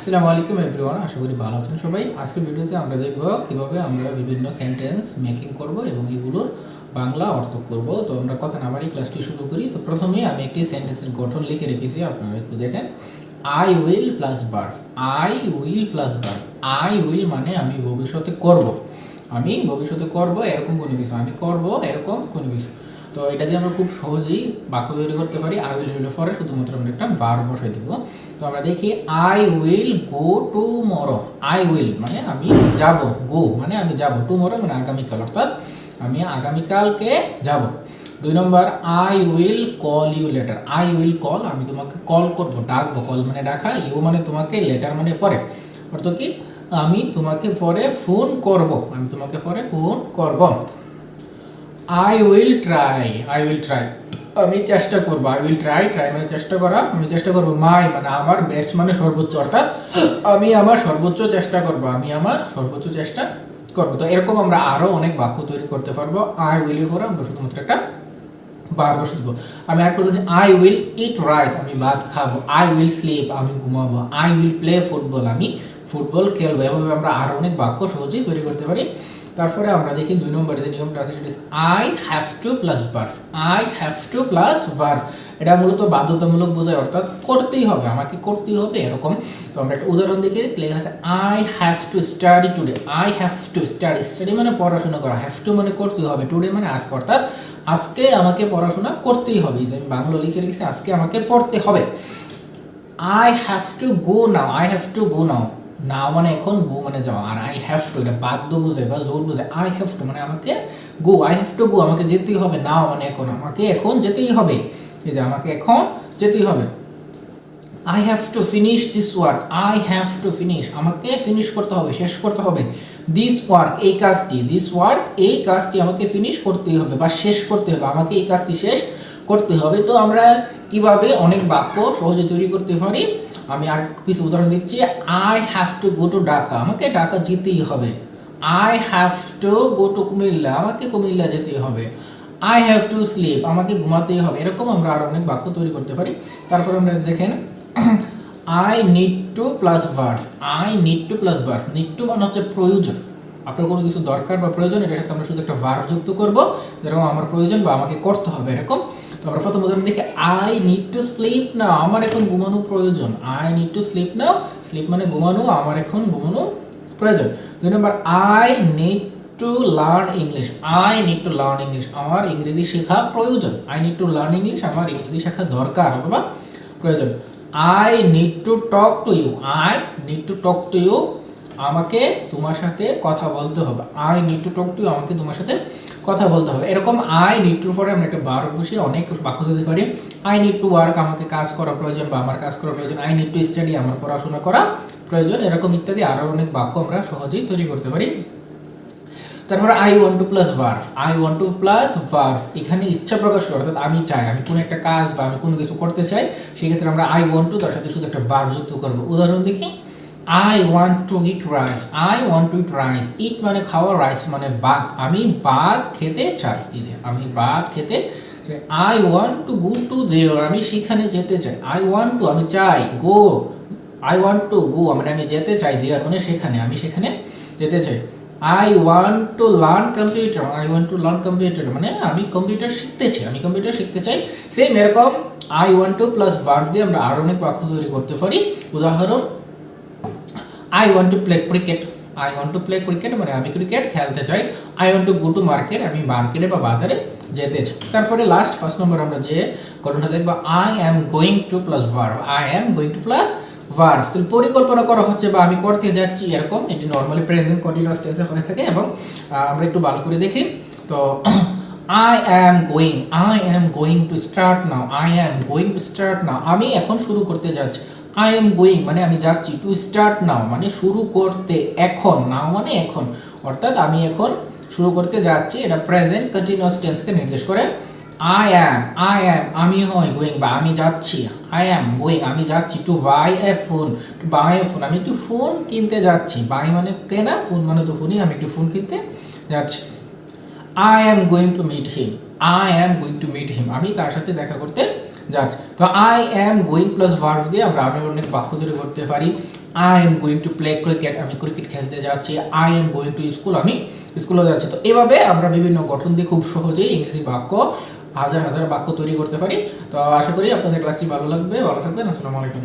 আসসালামু আলাইকুম এভরিওয়ান, আশা করি ভালো আছেন সবাই। আজকের ভিডিওতে আমরা দেখব কীভাবে আমরা বিভিন্ন সেন্টেন্স মেকিং করব এবং এগুলোর বাংলা অর্থ করব। তো আমরা কথা না বাড়ি ক্লাসটি শুরু করি। তো প্রথমেই আমি একটি সেন্টেন্সের গঠন লিখে রেখেছি, আপনারা একটু দেখেন। I will plus verb I will plus verb I will মানে আমি ভবিষ্যতে করব। আমি ভবিষ্যতে করব এরকম কোনো কিছু, আমি করব এরকম কোনো কিছু। তো এটা দিয়ে আমরা খুব সহজেই বাক্য তৈরি করতে পারি। আই উইল এর পরে শুধুমাত্র আমরা একটা বার বসাই দেবো। তো আমরা দেখি I will go tomorrow I will মানে আমি যাব গো মানে আমি যাব। টু মরো মানে আগামীকাল, অর্থাৎ আমি আগামীকালকে যাব। দুই নম্বর I will call you later I will call আমি তোমাকে কল করব, ডাকবো। কল মানে ডাকা ইউ মানে তোমাকে লেটার মানে পরে। অর্থ কি? আমি তোমাকে পরে ফোন করব। আমি তোমাকে পরে ফোন করব। I will try I will try আমি চেষ্টা করব আই উইল ট্রাই ট্রাই মানে চেষ্টা করা, আমি চেষ্টা করব মাই মানে আমার বেস্ট মানে সর্বোচ্চ, অর্থাৎ আমি আমার সর্বোচ্চ চেষ্টা করব, আমি আমার সর্বোচ্চ চেষ্টা করব। তো এরকম আমরা আরও অনেক বাক্য তৈরি করতে পারব। আই উইলের পরে আমরা শুধুমাত্র একটা বার বসে দেবো। আমি একটা বলছি আই উইল ইট রাইস আমি ভাত খাব আই উইল স্লিপ আমি ঘুমাবো আই উইল প্লে ফুটবল আমি ফুটবল, খেলব এভাবে আমরা আরও অনেক বাক্য সহজেই তৈরি করতে পারি। তারপরে আমরা দেখি দুই নম্বর যে নিয়মটা আছে, সেটা I have to plus verb I have to plus verb এটা মূলত বাধ্যতামূলক বোঝায়, অর্থাৎ করতেই হবে, আমাকে করতেই হবে, এরকম। তো আমরা একটা উদাহরণ দেখি, লেখা আছে I have to study today I have to study study মানে পড়াশোনা করা। হ্যাভ টু মানে করতেই হবে। টুডে মানে আজকে অর্থাৎ আজকে আমাকে পড়াশোনা করতেই হবে। যে আমি বাংলা লিখে রেখেছি, আজকে আমাকে পড়তে হবে। I have to go now I have to go now now মানে এখন গো মানে যাওয়া আর আই হ্যাভ টু এটা বাধ্য বুঝে বা জোর বোঝায় আই হ্যাভ টু মানে আমাকে go I have to go, আমাকে যেতেই হবে। না মানে এখন, আমাকে এখন যেতেই হবে। এই যে আমাকে এখন যেতেই হবে। I have to finish this work I have to finish আমাকে ফিনিশ করতে হবে, শেষ করতে হবে। দিস ওয়ার্ক এই কাজটি দিস ওয়ার্ক এই কাজটি আমাকে ফিনিশ করতেই হবে বা শেষ করতে হবে। আমাকে এই কাজটি শেষ করতে হবে। তো আমরা কীভাবে অনেক বাক্য সহজে তৈরি করতে পারি? আমি আর কিছু উদাহরণ দিচ্ছি। I have to go to Dhaka আমাকে ঢাকা যেতেই হবে। I have to go to Comilla. আমাকে কুমিল্লা যেতেই হবে। আই হ্যাভ টু স্লিপ আমাকে ঘুমাতেই হবে। এরকম আমরা আরও অনেক বাক্য তৈরি করতে পারি। তারপর আমরা দেখেন I need to plus verb I need to plus verb need to মানে হচ্ছে প্রয়োজন। আপনার কোনো কিছু দরকার বা প্রয়োজন, এটার সাথে আমরা শুধু একটা ভার্ভ যুক্ত করব। যেরকম আমার প্রয়োজন বা আমাকে করতে হবে, এরকম। তো আমরা প্রথম উদাহরণ দেখি I need to sleep now আমার এখন ঘুমানো প্রয়োজন। I need to sleep now sleep মানে ঘুমানো, আমার এখন ঘুমানো প্রয়োজন। দুই নম্বর I need to learn English I need to learn English আমার ইংরেজি শেখা প্রয়োজন। I need to learn English আমার ইংরেজি শেখা দরকার অথবা প্রয়োজন। I need to talk to you I need to talk to you আমাকে তোমার সাথে কথা বলতে হবে। I need to talk to আমাকে তোমার সাথে কথা বলতে হবে। এরকম আই নিড টু পরে আমরা একটা বার বসে অনেক বাক্য দিতে পারি। আই নিড টু ওয়ার্ক আমাকে কাজ করা প্রয়োজন বা আমার কাজ করা প্রয়োজন। আই নিড টু স্টাডি আমার পড়াশোনা করা প্রয়োজন। এরকম ইত্যাদি আরও অনেক বাক্য আমরা সহজেই তৈরি করতে পারি। তারপরে I want to plus verb I want to plus verb এখানে ইচ্ছা প্রকাশ করে, অর্থাৎ আমি চাই, আমি কোনো একটা কাজ বা আমি কোনো কিছু করতে চাই, সেক্ষেত্রে আমরা আই ওয়ান টু তার সাথে শুধু একটা ভার্ভ যুক্ত করব। উদাহরণ দেখি। I want to eat rice I want to eat rice eat মানে খাওয়া রাইস মানে ভাত। আমি ভাত খেতে চাই। যে, আমি ভাত খেতে চাই। I want to go to যে আমি সেখানে যেতে চাই। আই ওয়ান্ট টু আমি চাই go I want to go মানে আমি যেতে চাই দেয়ার মানে সেখানে। আমি সেখানে যেতে চাই। I want to learn computer I want to learn computer মানে আমি কম্পিউটার শিখতে চাই। আমি কম্পিউটার শিখতে চাই। সেম এরকম I want to plus verb দিয়ে আমরা আরও অনেক বাক্য তৈরি করতে পারি। উদাহরণ I want to play cricket I want to play cricket মানে আমি ক্রিকেট খেলতে চাই। I want to go to market আমি মার্কেটে বা বাজারে যেতে চাই। তারপরে লাস্ট ফার্স্ট নম্বর আমরা যে ঘটনা দেখব I am going to plus verb I am going to plus verb তো পরিকল্পনা করা হচ্ছে বা আমি করতে যাচ্ছি এরকম, এটি নর্মালি প্রেজেন্ট কন্টিনিউয়াস টেন্সে হয়ে থাকে এবং আমরা একটু ভালো করে দেখি। তো I am going I am going to start now I am going to start now আমি এখন শুরু করতে যাচ্ছি। আই এম গোয়িং মানে আমি যাচ্ছি। টু স্টার্ট নাও মানে শুরু করতে এখন নাও মানে এখন। অর্থাৎ আমি এখন শুরু করতে যাচ্ছি, এটা প্রেজেন্ট কন্টিনিউয়াস টেন্সকে নির্দেশ করে। আই অ্যাম আই অ্যাম আমি হই গোয়িং বা আমি যাচ্ছি। আই অ্যাম গোয়িং আমি যাচ্ছি to buy a phone to buy a phone আমি একটু ফোন কিনতে যাচ্ছি। বাই মানে কেনা ফোন মানে তো ফোনই আমি একটু ফোন কিনতে যাচ্ছি। I am going to meet him I am going to meet him আমি তার সাথে দেখা করতে যাচ্ছে তো I am going plus verb দিয়ে আমরা আরও অনেক বাক্য তৈরি করতে পারি। I am going to play cricket আমি ক্রিকেট খেলতে যাচ্ছি। I am going to school আমি স্কুলে যাচ্ছি। তো এভাবে আমরা বিভিন্ন গঠন দিয়ে খুব সহজেই ইংরেজি বাক্য, হাজার হাজার বাক্য তৈরি করতে পারি। তো আশা করি আপনাদের ক্লাসটি ভালো লাগবে, ভালো থাকবেন, আসসালামু আলাইকুম।